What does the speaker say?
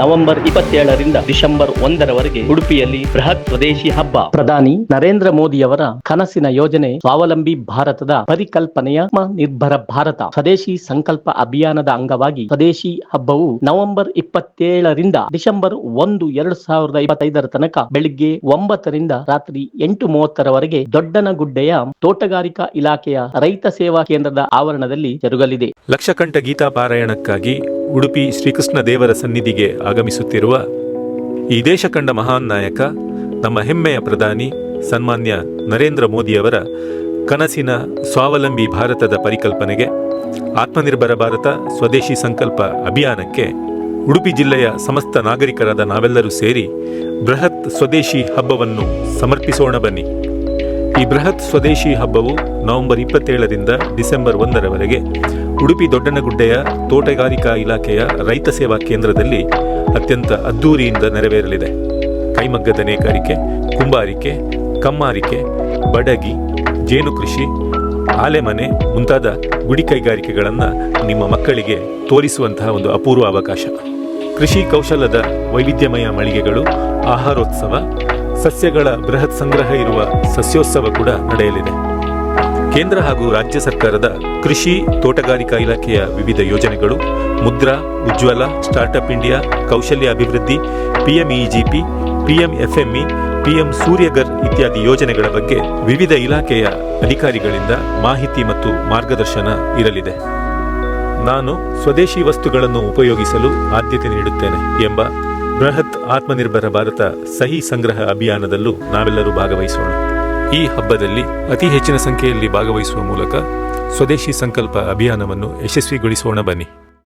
November ಇಪ್ಪತ್ತೇಳರಿಂದ December ಒಂದರವರೆಗೆ ಉಡುಪಿಯಲ್ಲಿ ಬೃಹತ್ ಸ್ವದೇಶಿ ಹಬ್ಬ. ಪ್ರಧಾನಿ ನರೇಂದ್ರ ಮೋದಿಯವರ ಕನಸಿನ ಯೋಜನೆ ಸ್ವಾವಲಂಬಿ ಭಾರತದ ಪರಿಕಲ್ಪನೆಯ ನಿರ್ಭರ ಭಾರತ. ಸ್ವದೇಶಿ ಸಂಕಲ್ಪ ಅಭಿಯಾನದ ಅಂಗವಾಗಿ ಸ್ವದೇಶಿ ಹಬ್ಬವು ನವೆಂಬರ್ ಇಪ್ಪತ್ತೇಳರಿಂದ ಡಿಸೆಂಬರ್ ಒಂದು, ಎರಡು ಸಾವಿರದ ಇಪ್ಪತ್ತೈದರ ತನಕ ಬೆಳಿಗ್ಗೆ ಒಂಬತ್ತರಿಂದ ರಾತ್ರಿ ಎಂಟು ಮೂವತ್ತರವರೆಗೆ ದೊಡ್ಡನಗುಡ್ಡೆಯ ತೋಟಗಾರಿಕಾ ಇಲಾಖೆಯ ರೈತ ಸೇವಾ ಕೇಂದ್ರದ ಆವರಣದಲ್ಲಿ ಜರುಗಲಿದೆ. ಲಕ್ಷಕಂಠ ಗೀತಾ ಪಾರಾಯಣಕ್ಕಾಗಿ ಉಡುಪಿ ಶ್ರೀಕೃಷ್ಣ ದೇವರ ಸನ್ನಿಧಿಗೆ ಆಗಮಿಸುತ್ತಿರುವ ಈ ದೇಶ ಕಂಡ ಮಹಾನ್ ನಾಯಕ, ನಮ್ಮ ಹೆಮ್ಮೆಯ ಪ್ರಧಾನಿ ಸನ್ಮಾನ್ಯ ನರೇಂದ್ರ ಮೋದಿಯವರ ಕನಸಿನ ಸ್ವಾವಲಂಬಿ ಭಾರತದ ಪರಿಕಲ್ಪನೆಗೆ ಆತ್ಮನಿರ್ಭರ ಭಾರತ ಸ್ವದೇಶಿ ಸಂಕಲ್ಪ ಅಭಿಯಾನಕ್ಕೆ ಉಡುಪಿ ಜಿಲ್ಲೆಯ ಸಮಸ್ತ ನಾಗರಿಕರಾದ ನಾವೆಲ್ಲರೂ ಸೇರಿ ಬೃಹತ್ ಸ್ವದೇಶಿ ಹಬ್ಬವನ್ನು ಸಮರ್ಪಿಸೋಣ ಬನ್ನಿ. ಈ ಬೃಹತ್ ಸ್ವದೇಶಿ ಹಬ್ಬವು ನವೆಂಬರ್ ಇಪ್ಪತ್ತೇಳರಿಂದ ಡಿಸೆಂಬರ್ ಒಂದರವರೆಗೆ ಉಡುಪಿ ದೊಡ್ಡನಗುಡ್ಡೆಯ ತೋಟಗಾರಿಕಾ ಇಲಾಖೆಯ ರೈತ ಸೇವಾ ಕೇಂದ್ರದಲ್ಲಿ ಅತ್ಯಂತ ಅದ್ದೂರಿಯಿಂದ ನೆರವೇರಲಿದೆ. ಕೈಮಗ್ಗದ ನೇಕಾರಿಕೆ ಕುಂಬಾರಿಕೆ, ಕಮ್ಮಾರಿಕೆ, ಬಡಗಿ, ಜೇನು ಕೃಷಿ, ಆಲೆಮನೆ ಮುಂತಾದ ಗುಡಿ ಕೈಗಾರಿಕೆಗಳನ್ನು ನಿಮ್ಮ ಮಕ್ಕಳಿಗೆ ತೋರಿಸುವಂತಹ ಒಂದು ಅಪೂರ್ವ ಅವಕಾಶ. ಕೃಷಿ ಕೌಶಲದ ವೈವಿಧ್ಯಮಯ ಮಳಿಗೆಗಳು, ಆಹಾರೋತ್ಸವ, ಸಸ್ಯಗಳ ಬೃಹತ್ ಸಂಗ್ರಹ ಇರುವ ಸಸ್ಯೋತ್ಸವ ಕೂಡ ನಡೆಯಲಿದೆ. ಕೇಂದ್ರ ಹಾಗೂ ರಾಜ್ಯ ಸರ್ಕಾರದ ಕೃಷಿ ತೋಟಗಾರಿಕಾ ಇಲಾಖೆಯ ವಿವಿಧ ಯೋಜನೆಗಳು, ಮುದ್ರಾ, ಉಜ್ವಲ, ಸ್ಟಾರ್ಟ್ಅಪ್ ಇಂಡಿಯಾ, ಕೌಶಲ್ಯ ಅಭಿವೃದ್ಧಿ, ಪಿಎಂಇಜಿಪಿ, ಪಿಎಂಎಫ್ಎಂಇ, ಪಿಎಂ ಸೂರ್ಯಗರ್ ಇತ್ಯಾದಿ ಯೋಜನೆಗಳ ಬಗ್ಗೆ ವಿವಿಧ ಇಲಾಖೆಯ ಅಧಿಕಾರಿಗಳಿಂದ ಮಾಹಿತಿ ಮತ್ತು ಮಾರ್ಗದರ್ಶನ ಇರಲಿದೆ. ನಾನು ಸ್ವದೇಶಿ ವಸ್ತುಗಳನ್ನು ಉಪಯೋಗಿಸಲು ಆದ್ಯತೆ ನೀಡುತ್ತೇನೆ ಎಂಬ ಬೃಹತ್ ಆತ್ಮನಿರ್ಭರ ಭಾರತ ಸಹಿ ಸಂಗ್ರಹ ಅಭಿಯಾನದಲ್ಲೂ ನಾವೆಲ್ಲರೂ ಭಾಗವಹಿಸೋಣ. ಈ ಹಬ್ಬದಲ್ಲಿ ಅತಿ ಹೆಚ್ಚಿನ ಸಂಖ್ಯೆಯಲ್ಲಿ ಭಾಗವಹಿಸುವ ಮೂಲಕ ಸ್ವದೇಶಿ ಸಂಕಲ್ಪ ಅಭಿಯಾನವನ್ನು ಯಶಸ್ವಿಗೊಳಿಸೋಣ ಬನ್ನಿ.